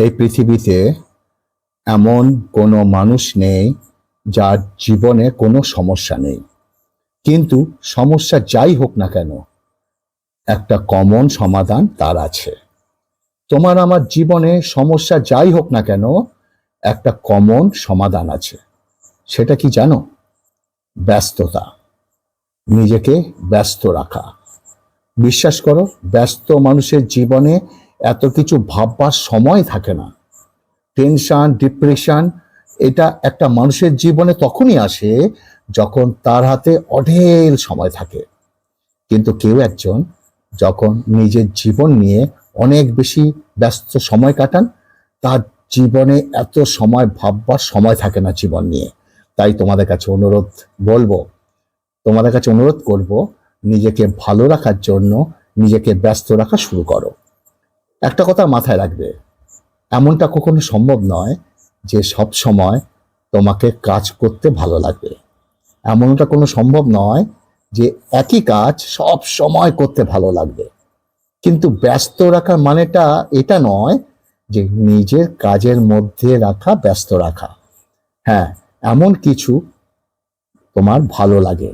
এই পৃথিবীতে এমন কোনো মানুষ নেই যার জীবনে কোনো সমস্যা নেই। কিন্তু সমস্যা যাই হোক না কেন, একটা কমন সমাধান তার আছে। তোমার আমার জীবনে সমস্যা যাই হোক না কেন, একটা কমন সমাধান আছে। সেটা কি জানো? ব্যস্ততা। নিজেকে ব্যস্ত রাখা। বিশ্বাস করো, ব্যস্ত মানুষের জীবনে এত কিছু ভাববার সময় থাকে না। টেনশন ডিপ্রেশন এটা একটা মানুষের জীবনে তখনই আসে যখন তার হাতে অঢেল সময় থাকে। কিন্তু কেউ একজন যখন নিজের জীবন নিয়ে অনেক বেশি ব্যস্ত সময় কাটান, তার জীবনে এত সময় ভাববার সময় থাকে না জীবন নিয়ে। তাই তোমাদের কাছে অনুরোধ বলব, তোমাদের কাছে অনুরোধ করব, নিজেকে ভালো রাখার জন্য নিজেকে ব্যস্ত রাখা শুরু করো। একটা কথা মাথায় রাখবে, এমনটা কখনো সম্ভব নয় যে সব সময় তোমাকে কাজ করতে ভালো লাগবে। এমনটা কোনো সম্ভব নয় যে একই কাজ সব সময় করতে ভালো লাগবে। কিন্তু ব্যস্ত রাখার মানেটা এটা নয় যে নিজের কাজের মধ্যে রাখা, ব্যস্ত রাখা। হ্যাঁ এমন কিছু তোমার ভালো লাগে।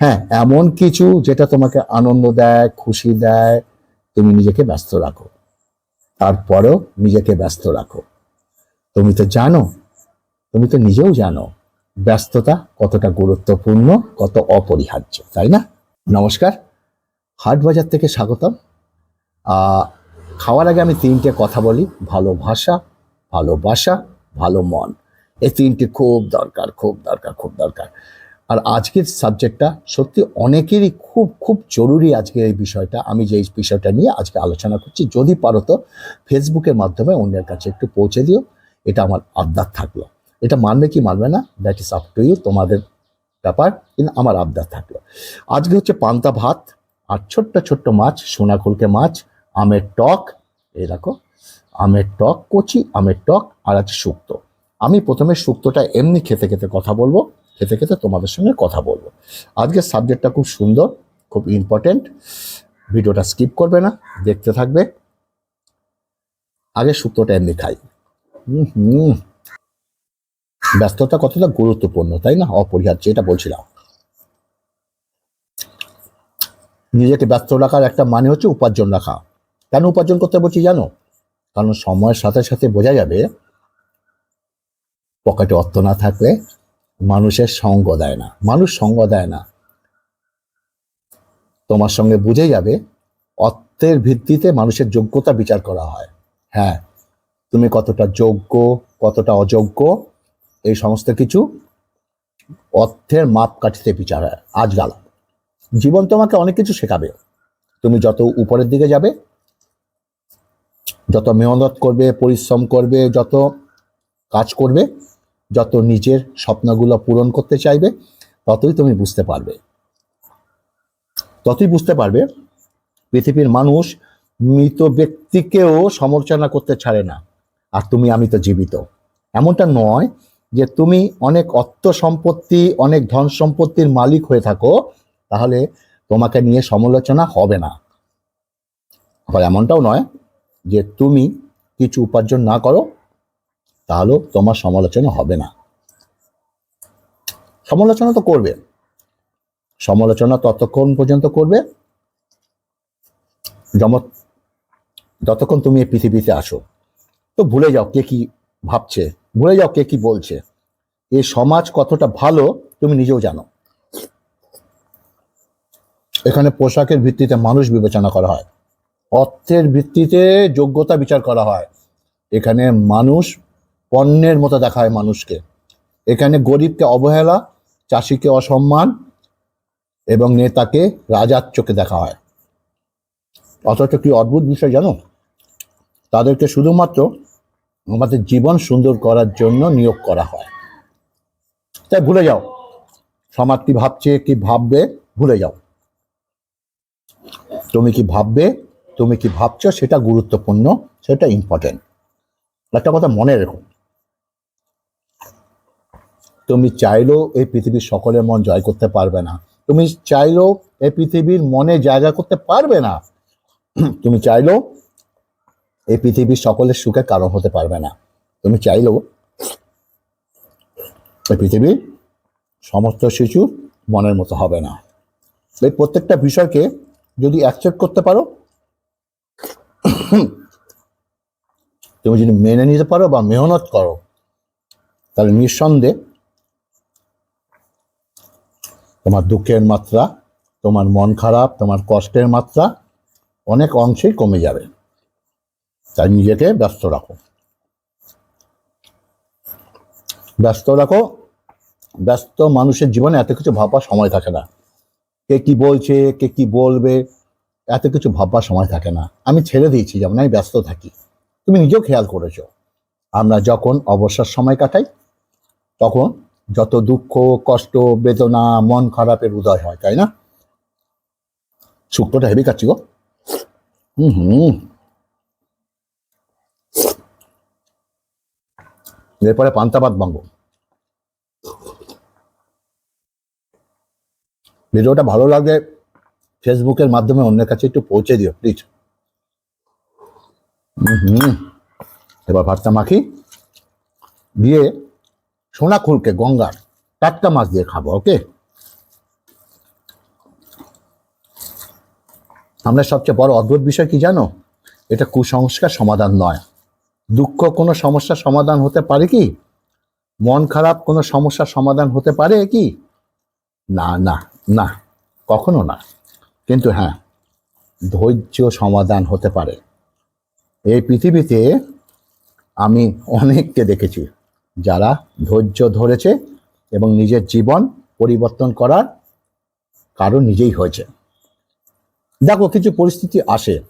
হ্যাঁ এমন কিছু যেটা তোমাকে আনন্দ দেয়, খুশি দেয়, তুমি নিজেকে ব্যস্ত রাখো। তারপরেও নিজেকে ব্যস্ত রাখো। তুমি তো জানো, তুমি তো নিজেও জানো, ব্যস্ততা কতটা গুরুত্বপূর্ণ, কত অপরিহার্য, তাই না? নমস্কার, হাট বাজার থেকে স্বাগতম। খাওয়ার আগে আমি তিনটে কথা বলি ভালোবাসা ভালোবাসা ভালো মন। এই তিনটে খুব দরকার খুব দরকার খুব দরকার। আর আজকের সাবজেক্টটা সত্যি অনেকেরই খুব খুব জরুরি আজকে এই বিষয়টা। আমি যে এই বিষয়টা নিয়ে আজকে আলোচনা করছি, যদি পারো তো ফেসবুকের মাধ্যমে অন্যের কাছে একটু পৌঁছে দিও। এটা আমার আবদার থাকল। এটা মানবে কি মানবে না that is up to you তোমাদের ব্যাপার, কিন্তু আমার আবদার থাকল। আজকে হচ্ছে পান্তা ভাত আর ছোট্ট ছোট্ট মাছ সোনাকুলকে মাছ, আমের টক, এই দেখো, আমের টক কচি, আমের টক, আর আছে শুক্তো। আমি প্রথমে শুক্তোটা এমনি খেতে খেতে কথা বলব। খেতে খেতে তোমাদের সঙ্গে কথা বলব। আজকের সাবজেক্টটা খুব সুন্দর, খুব ইম্পর্টেন্ট ভিডিওটা স্কিপ করবে না, দেখতে থাকবে। আগে শুক্তোটা এমনি খাই। হুম ব্যস্ততা কতটা গুরুত্বপূর্ণ, তাই না? অপরিহার্য এটা বলছিলাম। নিজেকে ব্যস্ত রাখার একটা মানে হচ্ছে উপার্জন রাখা। কেন উপার্জন করতে বলছি জানো? কারণ সময়ের সাথে সাথে বোঝা যাবে, পকেটে অর্থ না থাকলে মানুষের সঙ্গ দেয় না। মানুষ সঙ্গ দেয় না। তোমার সঙ্গে বুঝে যাবে অর্থের ভিত্তিতে মানুষের যোগ্যতা বিচার করা হয়। হ্যাঁ তুমি কতটা যোগ্য, কতটা অযোগ্য, এই সমস্ত কিছু অর্থের মাপ মাপকাঠিতে বিচার হয় আজকাল। জীবন তোমাকে অনেক কিছু শেখাবে। তুমি যত উপরের দিকে যাবে, যত মেহনত করবে, পরিশ্রম করবে, যত কাজ করবে যত নিজের স্বপ্নগুলো পূরণ করতে চাইবে, ততই তুমি বুঝতে পারবে। ততই বুঝতে পারবে পৃথিবীর মানুষ মৃত ব্যক্তিকেও সমালোচনা করতে ছাড়ে না, আর তুমি আমি তো জীবিত। এমনটা নয় যে তুমি অনেক অর্থ সম্পত্তি, অনেক ধন সম্পত্তির মালিক হয়ে থাকো, তাহলে তোমাকে নিয়ে সমালোচনা হবে না। আবার এমনটাও নয় যে তুমি কিছু উপার্জন না করো তাহলেও তোমার সমালোচনা হবে না। সমালোচনা তো করবে। সমালোচনা ততক্ষণ পর্যন্ত করবে। যেমন যতক্ষণ তুমি এই পৃথিবীতে আসো তো ভুলে যাও কে কি ভাবছে, ভুলে যাও কে কি বলছে। এই সমাজ কতটা ভালো, তুমি নিজেও জানো। এখানে পোশাকের ভিত্তিতে মানুষ বিবেচনা করা হয়। অর্থের ভিত্তিতে যোগ্যতা বিচার করা হয়। এখানে মানুষ পণ্যের মতো দেখা হয় মানুষকে। এখানে গরিবকে অবহেলা, চাষিকে অসম্মান এবং নেতাকে রাজার চোখে দেখা হয়। অথচ কি অদ্ভুত বিষয় জানো? তাদেরকে শুধুমাত্র আমাদের জীবন সুন্দর করার জন্য নিয়োগ করা হয়। তাই ভুলে যাও। সমাজ কি ভাবছে, কি ভাববে, ভুলে যাও। তুমি কি ভাববে, তুমি কি ভাবছ, সেটা গুরুত্বপূর্ণ, সেটা ইম্পর্টেন্ট একটা কথা মনে রেখো। তুমি চাইলেও এই পৃথিবীর সকলের মন জয় করতে পারবে না। তুমি চাইলেও এই পৃথিবীর মনে জায়গা করতে পারবে না, তুমি চাইলেও এই পৃথিবীর সকলের সুখের কারণ হতে পারবে না। তুমি চাইলেও এই পৃথিবীর সমস্ত শিশু মনের মতো হবে না। এই প্রত্যেকটা বিষয়কে যদি অ্যাকসেপ্ট করতে পারো, তুমি যদি মেনে নিতে পারো বা মেহনত করো, তাহলে নিঃসন্দেহে তোমার দুঃখের মাত্রা, তোমার মন খারাপ, তোমার কষ্টের মাত্রা অনেক অংশেই কমে যাবে। তাই নিজেকে ব্যস্ত রাখো। ব্যস্ত রাখো। ব্যস্ত মানুষের জীবনে এত কিছু ভাববার সময় থাকে না। কে কি বলছে, কে কি বলবে, এত কিছু ভাববার সময় থাকে না। আমি ছেড়ে দিয়েছি, যেমন আমি ব্যস্ত থাকি। তুমি নিজেও খেয়াল করেছ। আমরা যখন অবসর সময় কাটাই, তখন যত দুঃখ, কষ্ট, বেদনা, মন খারাপের উদয় হয়, তাই না? শুক্তোটা হেভি খাচ্ছি গো। হুম হুম এরপরে পান্তাবাদ বাঙ্গ। ভিডিওটা ভালো লাগে ফেসবুকের মাধ্যমে অন্যের কাছে একটু পৌঁছে দিও প্লিজ হুম। এবার ভাতটা মাখি। দিয়ে সোনা খুলকে গঙ্গার টাটকা মাছ দিয়ে খাব ওকে আমরা সবচেয়ে বড় অদ্ভুত বিষয় কি জানো? এটা কুসংস্কার সমাধান নয়। দুঃখ কোনো সমস্যার সমাধান হতে পারে কি? মন খারাপ কোনো সমস্যার সমাধান হতে পারে কি? না না না, কখনো না। কিন্তু হ্যাঁ ধৈর্য সমাধান হতে পারে। এই পৃথিবীতে আমি অনেককে দেখেছি। যারা ধৈর্য ধরেছে এবং নিজের জীবন পরিবর্তন করার কারণ নিজেই হয়েছে। দেখো, কিছু পরিস্থিতি আসে।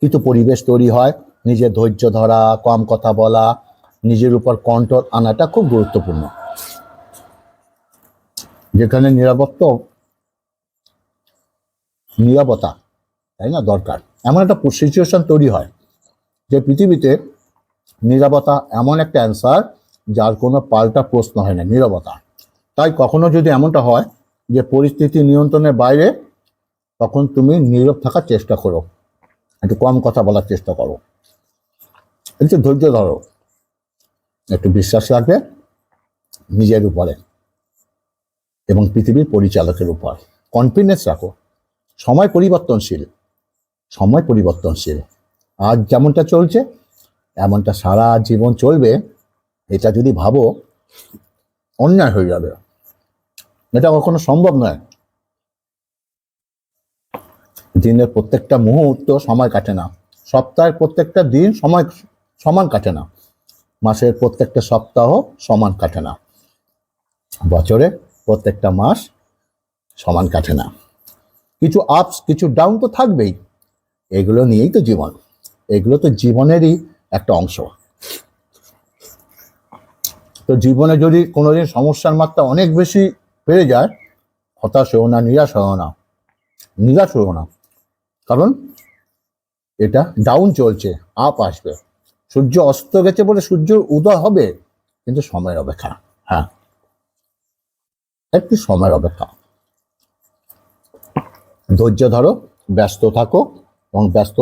কিছু পরিবেশ তৈরি হয়, নিজের ধৈর্য ধরা, কম কথা বলা, নিজের উপর কন্ট্রোল আনাটা খুব গুরুত্বপূর্ণ। যেখানে নিরাপত্তা নিরাপত্তা, তাই না, দরকার। এমন একটা সিচুয়েশন তৈরি হয় যে পৃথিবীতে নিরাপত্তা এমন একটা অ্যান্সার যার কোনো পাল্টা প্রশ্ন হয় না, নিরবতা। তাই কখনো যদি এমনটা হয় যে পরিস্থিতি নিয়ন্ত্রণের বাইরে, তখন তুমি নীরব থাকার চেষ্টা করো। একটু কম কথা বলার চেষ্টা করো। একটু ধৈর্য ধরো। একটু বিশ্বাস রাখবে নিজের উপরে এবং পৃথিবীর পরিচালকের উপর। কনফিডেন্স রাখো। সময় পরিবর্তনশীল। সময় পরিবর্তনশীল। আজ যেমনটা চলছে, এমনটা সারা জীবন চলবে। এটা যদি ভাবো, অন্যায় হয়ে যাবে। এটা কখনো সম্ভব নয়। দিনের প্রত্যেকটা মুহূর্ত সময় কাটে না। সপ্তাহের প্রত্যেকটা দিন সময়, সমান কাটে না। মাসের প্রত্যেকটা সপ্তাহ সমান কাটে না। বছরে প্রত্যেকটা মাস সমান কাটে না। কিছু আপস কিছু ডাউন তো থাকবেই। এগুলো নিয়েই তো জীবন। এগুলো তো জীবনেরই একটা অংশ। তো জীবনে যদি কোনোদিন সমস্যার মাত্রা অনেক বেশি বেড়ে যায়, হতাশ হও না, নিরাশ হও না, নিরাশ হও না। কারণ এটা ডাউন চলছে আপ আসবে। সূর্য অস্ত গেছে বলে সূর্য উদয় হবে, কিন্তু সময়ের অপেক্ষা। হ্যাঁ একটু সময়ের অপেক্ষা। ধৈর্য ধরো, ব্যস্ত থাকো এবং ব্যস্ত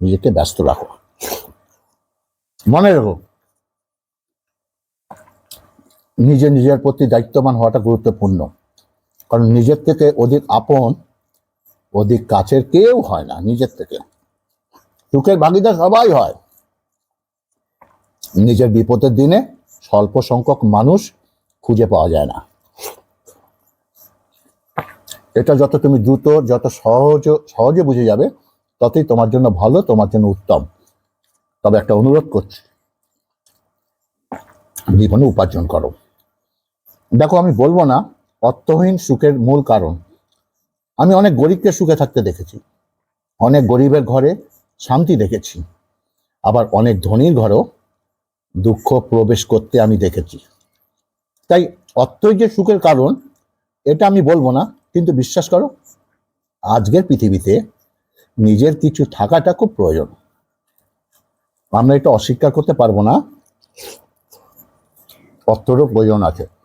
নিজেকে ব্যস্ত রাখো। মনে রেখো নিজে নিজের প্রতি দায়িত্ববান হওয়াটা গুরুত্বপূর্ণ। কারণ নিজের থেকে অধিক আপন, অধিক কাছের কেউ হয় না নিজের থেকে। সুখের ভাগিদার সবাই হয়। নিজের বিপদের দিনে স্বল্প সংখ্যক মানুষ খুঁজে পাওয়া যায় না। এটা যত তুমি দ্রুত, যত সহজ, সহজে বুঝে যাবে, ততই তোমার জন্য ভালো, তোমার জন্য উত্তম। তবে একটা অনুরোধ করছি, জীবনে উপার্জন করো। দেখো, আমি বলব না, অর্থহীন সুখের মূল কারণ। আমি অনেক গরিবকে সুখে থাকতে দেখেছি। অনেক গরিবের ঘরে শান্তি দেখেছি। আবার অনেক ধনীর ঘরেও দুঃখ প্রবেশ করতে আমি দেখেছি। তাই অর্থই যে সুখের কারণ, এটা আমি বলব না, কিন্তু বিশ্বাস করো, আজকের পৃথিবীতে নিজের কিছু থাকাটা খুব প্রয়োজন। আমরা এটা অস্বীকার করতে পারব না। অর্থরও প্রয়োজন আছে।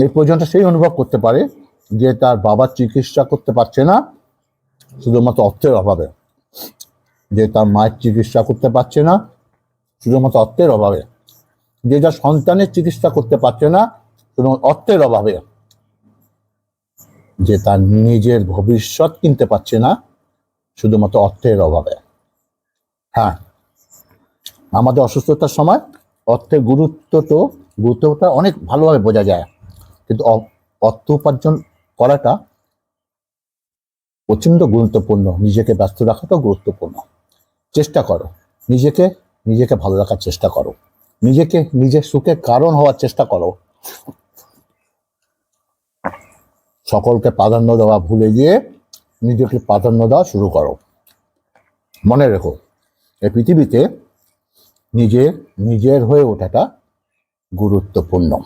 এই প্রয়োজনটা সেই অনুভব করতে পারে যে তার বাবার চিকিৎসা করতে পারছে না, শুধুমাত্র অর্থের অভাবে। যে তার মায়ের চিকিৎসা করতে পারছে না, শুধুমাত্র অর্থের অভাবে। যে যার সন্তানের চিকিৎসা করতে পারছে না, শুধুমাত্র অর্থের অভাবে। যে তার নিজের ভবিষ্যৎ কিনতে পারছে না, শুধুমাত্র অর্থের অভাবে। হ্যাঁ আমাদের অসুস্থতার সময় অর্থের গুরুত্ব তো, গুরুত্বটা অনেক ভালোভাবে বোঝা যায়। কিন্তু অর্থ উপার্জন করাটা প্রচণ্ড গুরুত্বপূর্ণ। নিজেকে ব্যস্ত রাখাটাও গুরুত্বপূর্ণ। চেষ্টা করো। নিজেকে নিজেকে ভালো রাখার চেষ্টা করো। নিজেকে, নিজের সুখের কারণ হওয়ার চেষ্টা করো। সকলকে প্রাধান্য দেওয়া ভুলে গিয়ে নিজেকে প্রাধান্য দেওয়া শুরু করো। মনে রেখো এই পৃথিবীতে নিজে, নিজের হয়ে ওঠাটা গুরুত্বপূর্ণ।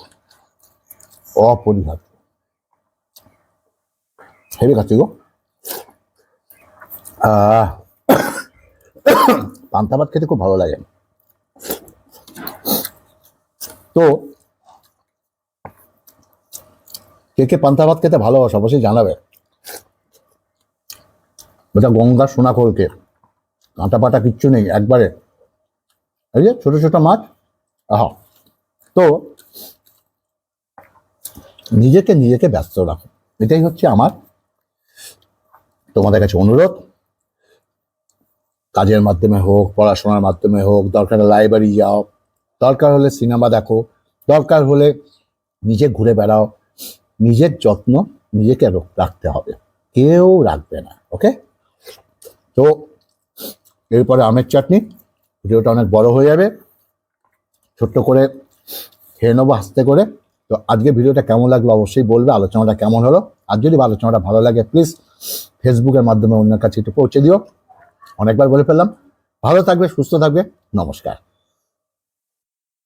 অপরিহার্য। হেবে খাচ্ছি গো? পান্তা ভাত খেতে খুব ভালো লাগে। তো, কে কে পান্তা ভাত খেতে ভালোবাসে অবশ্যই জানাবে। ওটা গঙ্গা করকে কাঁটা পাটা কিচ্ছু নেই, একবারে। ছোট ছোট মাছ, আহা। তো নিজেকে নিজেকে ব্যস্ত রাখো। এটাই হচ্ছে আমার তোমাদের কাছে অনুরোধ। কাজের মাধ্যমে হোক, পড়াশোনার মাধ্যমে হোক, দরকার লাইব্রেরি যাও, দরকার হলে সিনেমা দেখো, দরকার হলে নিজে ঘুরে বেড়াও, নিজের যত্ন নিজেকে রাখতে হবে। কেউ রাখবে না ওকে তো এরপরে আমের চাটনি, ভিডিওটা অনেক বড় হয়ে যাবে। ছোট্ট করে খেয়ে নেব আস্তে করে। তো আজকে ভিডিওটা কেমন লাগল অবশ্যই বলবে, আলোচনাটা কেমন হলো? আর যদি আলোচনাটা ভালো লাগে প্লিজ ফেসবুকের মাধ্যমে অন্যের কাছে একটু পৌঁছে দিও। অনেকবার বলে ফেললাম। ভালো থাকবে, সুস্থ থাকবে। নমস্কার।